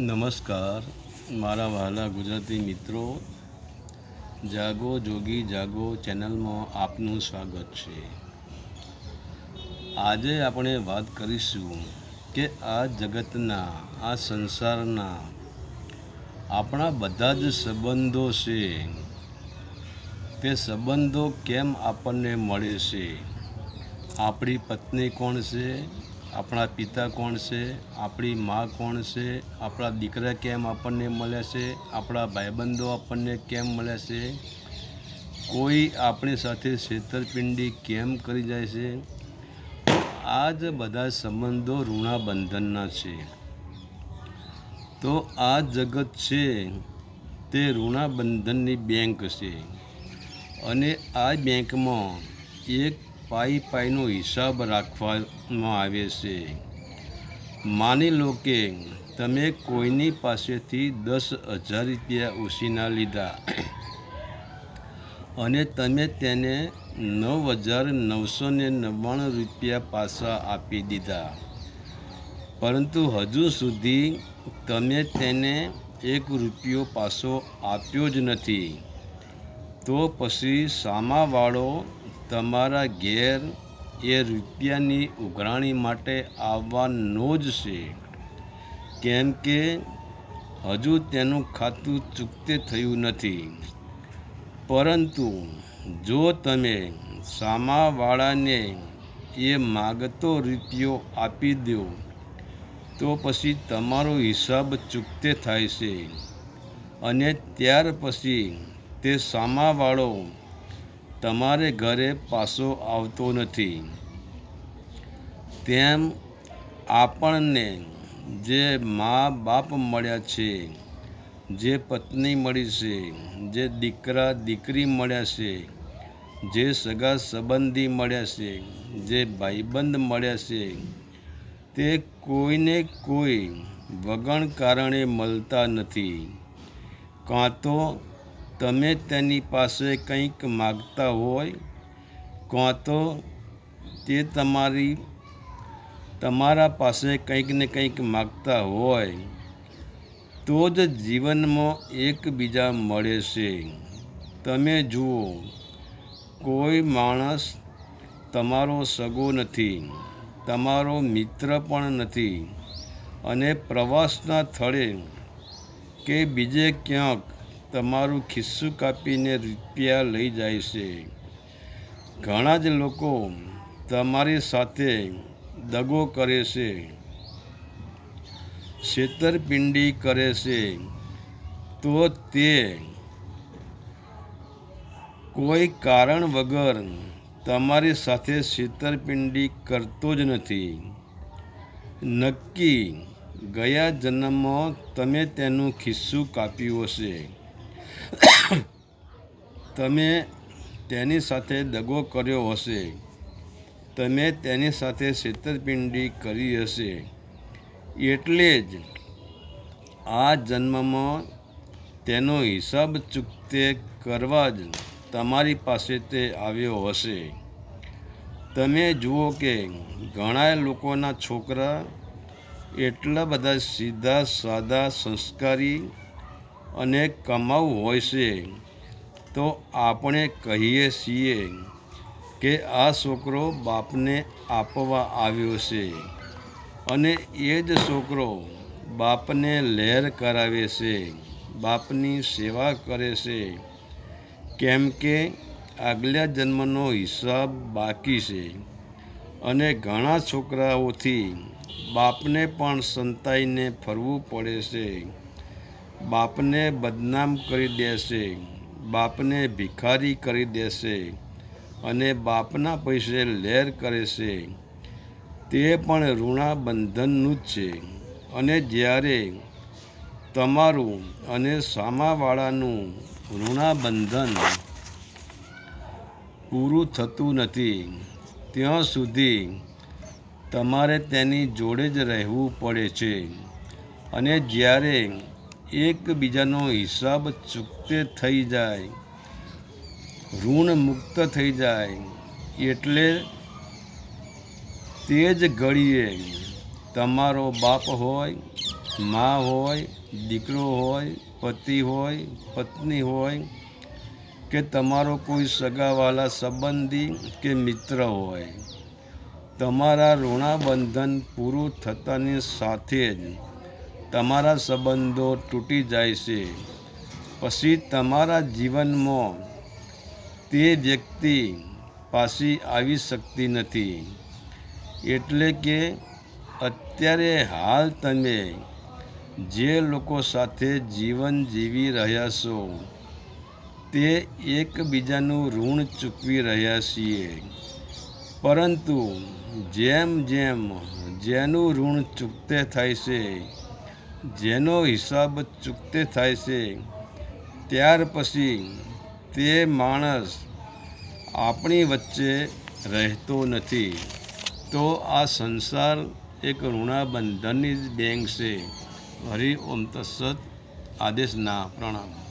નમસ્કાર. મારા વહાલા ગુજરાતી મિત્રો, જાગો જોગી જાગો ચેનલમાં આપનું સ્વાગત છે. આજે આપણે વાત કરીશું કે આ જગતના, આ સંસારના આપણા બધા જ સંબંધો છે. તે સંબંધો કેમ આપણને મળે છે? આપણી પત્ની કોણ છે? આપણા પિતા કોણ છે, આપણી મા કોણ છે, આપણા દીકરા કેમ આપણને મળે છે, આપણા ભાઈબંધો આપણને કેમ મળે છે, કોઈ આપણી સાથે છેતરપિંડી કેમ કરી જાય છે આ જ બધા સંબંધો ઋણાબંધનના છે. તો આ જગત છે તે ઋણાબંધનની બેંક છે અને આ બેંકમાં એક પાઈ પાઈનો હિસાબ રાખવામાં આવે છે. માની લો કે તમે કોઈની પાસેથી દસ હજાર રૂપિયા ઉછીના લીધા. અને તમે તેને નવ હજાર નવસો ને નવ્વાણું રૂપિયા પાછા આપી દીધા. પરંતુ હજુ સુધી તમે તેને એક રૂપિયો પાછો આપ્યો જ નથી. તો પછી સામાવાળો તમારા ઘેર એ રૂપિયાની ઉઘરાણી માટે આવવાનો જ છે. કેમ કે હજુ તેનું ખાતું ચૂકતે થયું નથી. પરંતુ જો તમે સામાવાળાને એ માગતો રૂપિયો આપી દો, તો પછી તમારો હિસાબ ચૂકતે થાય છે. અને ત્યાર પછી તે સામાવાળો તમારે ઘરે પાછો આવતો નથી. તેમ આપણને જે મા બાપ મળ્યા છે, જે પત્ની મળી છે, જે દીકરા દીકરી મળ્યા છે, જે સગા સંબંધી મળ્યા છે, જે ભાઈબંધ મળ્યા છે, તે કોઈને કોઈ વગણ કારણે મળતા નથી. કાં તો તમે તેની પાસે કંઈક માગતા હોય, કાં તો તે તમારી, તમારા પાસે કંઈક ને કંઈક માગતા હોય, તો જ જીવનમાં એકબીજા મળે છે. તમે જુઓ, કોઈ માણસ તમારો સગો નથી, તમારો મિત્ર પણ નથી, અને પ્રવાસના સ્થળે કે બીજે ક્યાંક તમારું ખિસ્સું કાપીને રૂપિયા લઈ જાય છે. ઘણા જ લોકો તમારી સાથે દગો કરે છે. છેતરપિંડી કરે છે. તો તે કોઈ કારણ વગર તમારી સાથે છેતરપિંડી કરતો જ નથી. નક્કી, ગયા જન્મમાં તમે તેનું ખિસ્સું કાપ્યું હશે. તમે તેની સાથે દગો કર્યો હશે. તમે તેની સાથે છેતરપિંડી કરી હશે. એટલે જ આ જન્મમાં તેનો હિસાબ ચૂકતે કરવા જ તમારી પાસે તે આવ્યો હશે. તમે જુઓ કે ઘણા લોકોના છોકરા એટલા બધા સીધા સાદા સંસ્કારી અને કમાઉ હોય છે, તો આપણે કહીએ છીએ કે આ છોકરો બાપને આપવા આવ્યો છે. અને એ જ છોકરો બાપને લહેર કરાવે છે, બાપની સેવા કરે છે. કેમ કે આગલા જન્મનો હિસાબ બાકી છે. અને ઘણા છોકરાઓથી બાપને પણ સંતાઈને ફરવું પડે છે. બાપને બદનામ કરી દેશે, બાપને ભિખારી કરી દેશે અને બાપના પૈસે લહેર કરે છે તે પણ ઋણાબંધનનું જ છે. અને જ્યારે તમારું અને સામાવાળાનું ઋણાબંધન પૂરું થતું નથી, ત્યાં સુધી તમારે તેની જોડે જ રહેવું પડે છે. અને જ્યારે એકબીજાનો હિસાબ ચૂકતે થઈ જાય, ઋણ મુક્ત થઈ જાય, એટલે તે જ ઘડીએ તમારો બાપ હોય, મા હોય, દીકરો હોય, પતિ હોય, પત્ની હોય, કે તમારો કોઈ સગાવાલા સંબંધી કે મિત્ર હોય, તમારા ઋણાબંધન પૂરું થતાની સાથે જ તમારા સંબંધો તૂટી જાય છે. પછી તમારા જીવનમાં તે વ્યક્તિ પાછી આવી શકતી નથી. એટલે કે અત્યારે હાલ તમે જે લોકો સાથે જીવન જીવી રહ્યા છો, તે એકબીજાનું ઋણ ચૂકવી રહ્યા છીએ. પરંતુ જેમ જેમ જેનું ઋણ ચૂકતે થાય છે જેનો હિસાબ ચૂકતે થાય છે, ત્યાર પછી તે માણસ આપણી વચ્ચે રહેતો નથી. તો આ સંસાર એક ઋણાબંધનની જ બેંક છે. હરિ ઓમ તત્સત. આદેશના પ્રણામ.